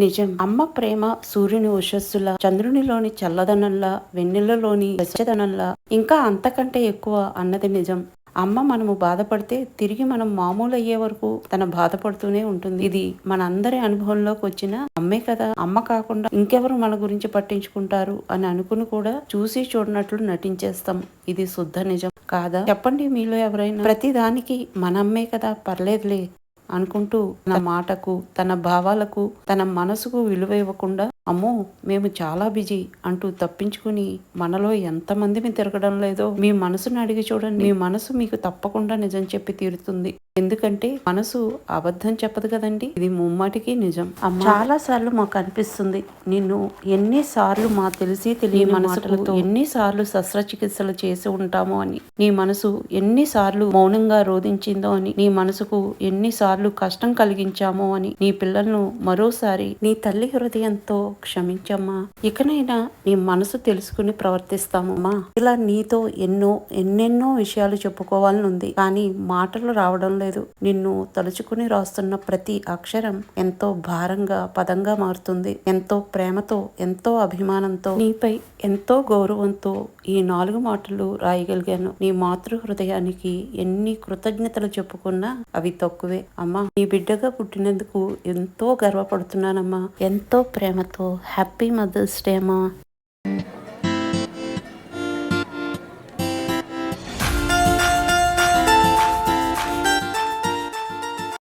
నిజం. అమ్మ ప్రేమ సూర్యుని ఉషస్సుల చంద్రునిలోని చల్లదనంలా వెన్నెలలోని వెచ్చదనంలా ఇంకా అంతకంటే ఎక్కువ అన్నది నిజం. అమ్మ మనము బాధపడితే తిరిగి మనం మామూలు అయ్యే వరకు తన బాధపడుతూనే ఉంటుంది. ఇది మన అందరి అనుభవంలోకి వచ్చిన అమ్మే కదా. అమ్మ కాకుండా ఇంకెవరు మన గురించి పట్టించుకుంటారు అని అనుకుని కూడా చూసి చూడనట్లు నటించేస్తాం. ఇది శుద్ధ నిజం కాదా? చెప్పండి మీలో ఎవరైనా. ప్రతి దానికి మన అమ్మే కదా. పర్లేదులే. అనుకుంటూ తన మాటకు తన భావాలకు తన మనసుకు విలువ ఇవ్వకుండా అమ్మో మేము చాలా బిజీ అంటూ తప్పించుకుని మనలో ఎంతమందిని తిరగడం లేదో మీ మనసును అడిగి చూడండి. మీ మనసు మీకు తప్పకుండా నిజం చెప్పి తీరుతుంది. ఎందుకంటే మనసు అబద్ధం చెప్పదు కదండి. ఇది ముమ్మాటికి నిజం. చాలా సార్లు మాకు అనిపిస్తుంది. నిన్ను ఎన్నిసార్లు మా తెలిసి తెలియని మనసులతో ఎన్నిసార్లు శస్త్రచికిత్సలు చేసి ఉంటామో అని నీ మనసు ఎన్నిసార్లు మౌనంగా రోధించిందో అని నీ మనసుకు ఎన్నిసార్లు కష్టం కలిగించామో అని నీ పిల్లలను మరోసారి నీ తల్లి హృదయంతో క్షమించమ్మా. ఇకనైనా నీ మనసు తెలుసుకుని ప్రవర్తిస్తామమ్మా. ఇలా నీతో ఎన్నో ఎన్నెన్నో విషయాలు చెప్పుకోవాలని ఉంది కానీ మాటలు రావడం లేదు. నిన్ను తలుచుకుని రాస్తున్న ప్రతి అక్షరం ఎంతో భారంగా పదంగా మారుతుంది. ఎంతో ప్రేమతో ఎంతో అభిమానంతో. నీపై ఎంతో గౌరవంతో ఈ నాలుగు మాటలు రాయగలిగాను. నీ మాతృ హృదయానికి ఎన్ని కృతజ్ఞతలు చెప్పుకున్నా అవి తక్కువే. అమ్మా నీ బిడ్డగా పుట్టినందుకు ఎంతో గర్వపడుతున్నానమ్మా. ఎంతో ప్రేమతో. எல்லாருக்கும் ஹாப்பி மதர்ஸ் டேமா